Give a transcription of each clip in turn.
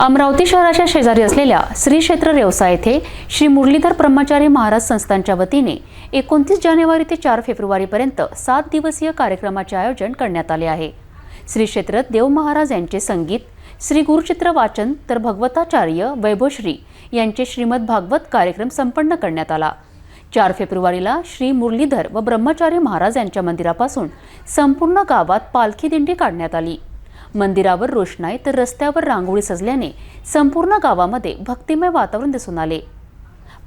अमरावती शहराच्या शेजारी असलेल्या श्री क्षेत्र रेवसा येथे श्री मुरलीधर ब्रह्मचारी महाराज संस्थांच्या वतीने एकोणतीस जानेवारी ते चार फेब्रुवारीपर्यंत सात दिवसीय कार्यक्रमाचे आयोजन करण्यात आले आहे. श्री क्षेत्र देव महाराज यांचे संगीत श्री गुरुचित्र वाचन तर भगवताचार्य वैभवश्री यांचे श्रीमद भागवत कार्यक्रम संपन्न करण्यात आला. चार फेब्रुवारीला श्री मुरलीधर व ब्रह्मचारी महाराज यांच्या मंदिरापासून संपूर्ण गावात पालखी दिंडी काढण्यात आली. मंदिरावर रोषणाई तर रस्त्यावर रांगोळी सजल्याने संपूर्ण गावामध्ये भक्तिमय वातावरण दिसून आले.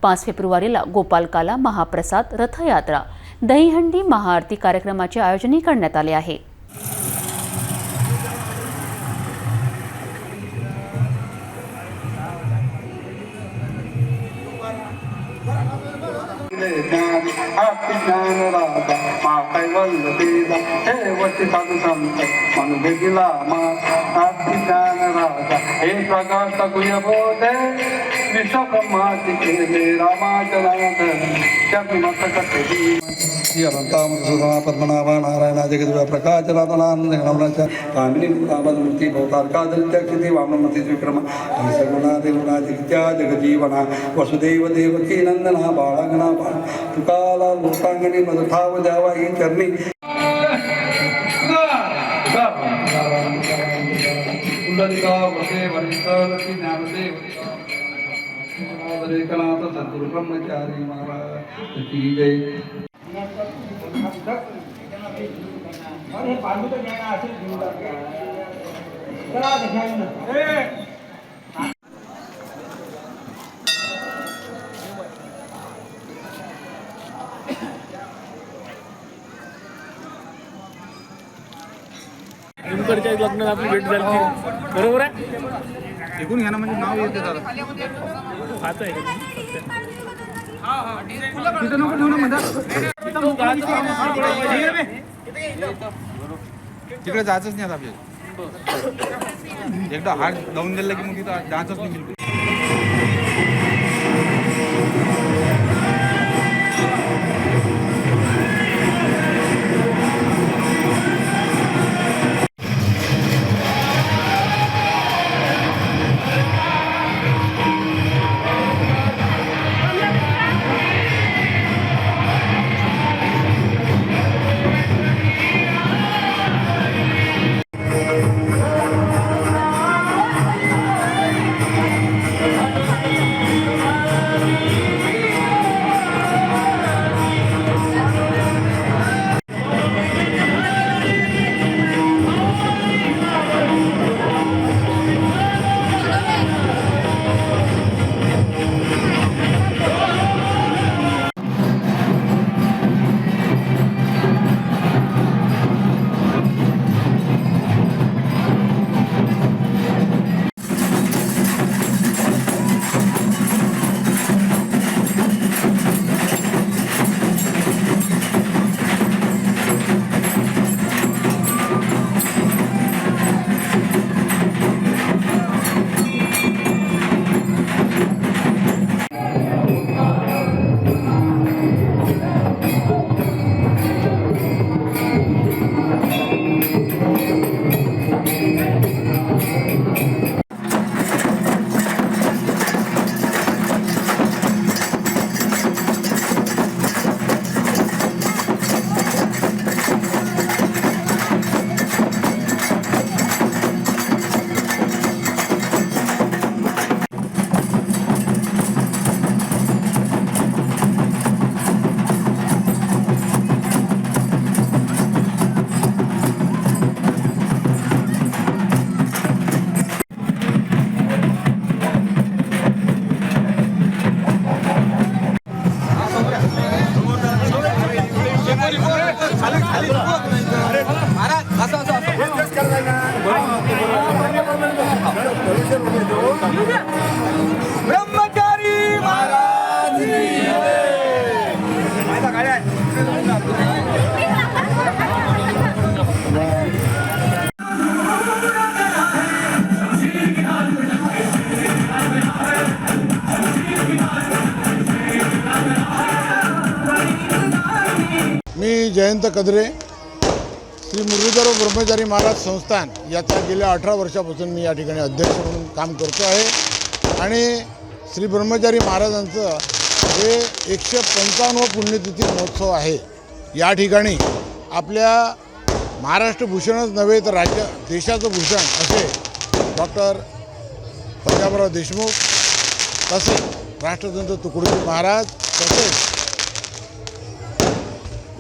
पाच फेब्रुवारीला गोपालकाला महाप्रसाद रथयात्रा दहीहंडी महाआरती कार्यक्रमाचे आयोजनही करण्यात आले आहे. ज्ञान ज्ञान राजा मा कैवल्य देवा ठेवती साधू संत मा ज्ञान राजा हे प्रकाश गुय बोधे केले पद्मनाभा नारायण जगद्व्या प्रकाशनाथनानंद गणवनाच्या कामिनी कामदमूर्ती वामनमती विक्रम सगुणा देवना जगत्या जगजीवना वसुदेव देवकी नंदना बाळांगना बाळ लोकांगणी मदठाव द्यावा ही चरणी कुंडलिका वसे वरिष्ठी ज्ञानदेव एकनाथ सद्गुरु ब्रह्मचारी महाराज की जय लग्नात आपली भेट झाली. बरोबर आहे? घ्या ना म्हणजे नाव येते दादा आता आहे. तिथं नको ठेवू ना म्हणतात तिकडे जायचंच नाही आता आपल्याला. एकदा हात लावून दिला की मग तिथं जायचंच नाही बिलकुल. ब्रह्मचारी महाराज मी जयंत कदरे श्री मुरलीधर ब्रह्मचारी महाराज संस्थान याचा गेल्या अठरा वर्षापासून मी या ठिकाणी अध्यक्ष म्हणून काम करतो आहे. आणि श्री ब्रह्मचारी महाराजांचं हे एकशे पंचावन्न पुण्यतिथी महोत्सव आहे. या ठिकाणी आपल्या महाराष्ट्र भूषणच नव्हे तर राज्य देशाचं भूषण असे डॉक्टर पंजाबराव देशमुख तसेच राष्ट्रसंत तुकडोजी महाराज तसेच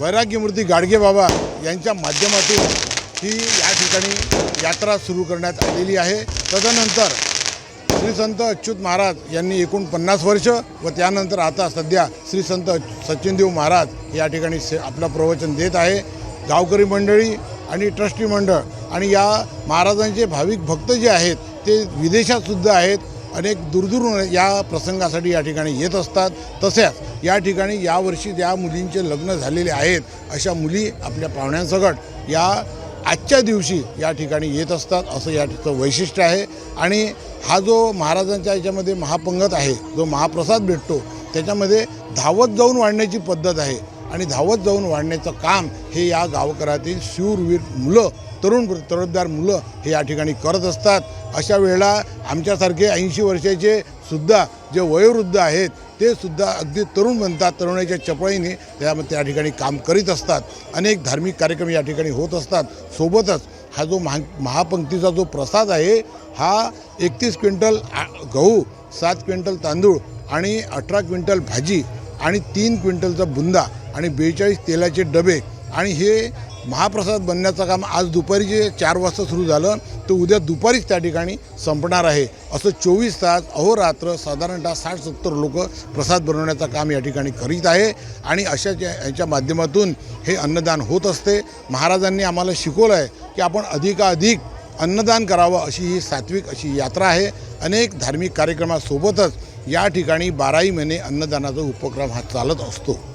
वैराग्यमूर्ती गाडगे बाबा यांच्या माध्यमातून ही या ठिकाणी यात्रा सुरू करण्यात आलेली आहे. तदनंतर श्री संत अच्युत महाराज यांनी एकूण पन्नास वर्ष व त्यानंतर आता सध्या श्री संत सचिनदेव महाराज या ठिकाणी से आपलं प्रवचन देत आहे. गावकरी मंडळी आणि ट्रस्टी मंडळ आणि या महाराजांचे भाविक भक्त जे आहेत ते विदेशातसुद्धा आहेत. अनेक दूरदूरून या प्रसंगासाठी या ठिकाणी येत असतात. तसेच या ठिकाणी यावर्षी ज्या मुलींचे लग्न झालेले आहेत अशा मुली आपल्या पाहुण्यांसकट या आजच्या दिवशी या ठिकाणी येत असतात असं या ठिकाणं वैशिष्ट्य आहे. आणि हा जो महाराजांच्या याच्यामध्ये महापंगत आहे जो महाप्रसाद भेटतो त्याच्यामध्ये धावत जाऊन वाढण्याची पद्धत आहे. आणि धावत जाऊन वाढण्याचं काम हे या गावकऱ्यातील शूरवीर मुलं तरुण तरुणदार मुलं हे या ठिकाणी करत असतात. अशा वेळेला आमच्यासारखे ऐंशी वर्षाचे सुद्धा जे वयोवृद्ध आहेत ते सुद्धा अगदी तरुण बनतात तरुणाच्या चपळीने त्या त्या ठिकाणी काम करीत असतात. अनेक धार्मिक कार्यक्रम या ठिकाणी होत असतात. सोबतच हा जो महा महापंक्तीचा जो प्रसाद आहे हा एकतीस क्विंटल गहू सात क्विंटल तांदूळ आणि अठरा क्विंटल भाजी आणि तीन क्विंटलचा बुंदा आणि बेचाळीस तेलाचे डबे आणि हे महाप्रसाद बनण्याचं काम आज दुपारी जे चार वाजता सुरू झालं तर उद्या दुपारीच त्या ठिकाणी संपणार आहे. असं चोवीस तास अहोरात्र साधारणतः साठ सत्तर लोक प्रसाद बनवण्याचं काम या ठिकाणी करीत आहे. आणि अशाच्या याच्या माध्यमातून हे अन्नदान होत असते. महाराजांनी आम्हाला शिकवलं आहे की आपण अधिकाधिक अन्नदान करावं अशी ही सात्विक अशी यात्रा आहे. अनेक धार्मिक कार्यक्रमासोबतच या ठिकाणी बाराही महिने अन्नदानाचा उपक्रम हा चालत असतो.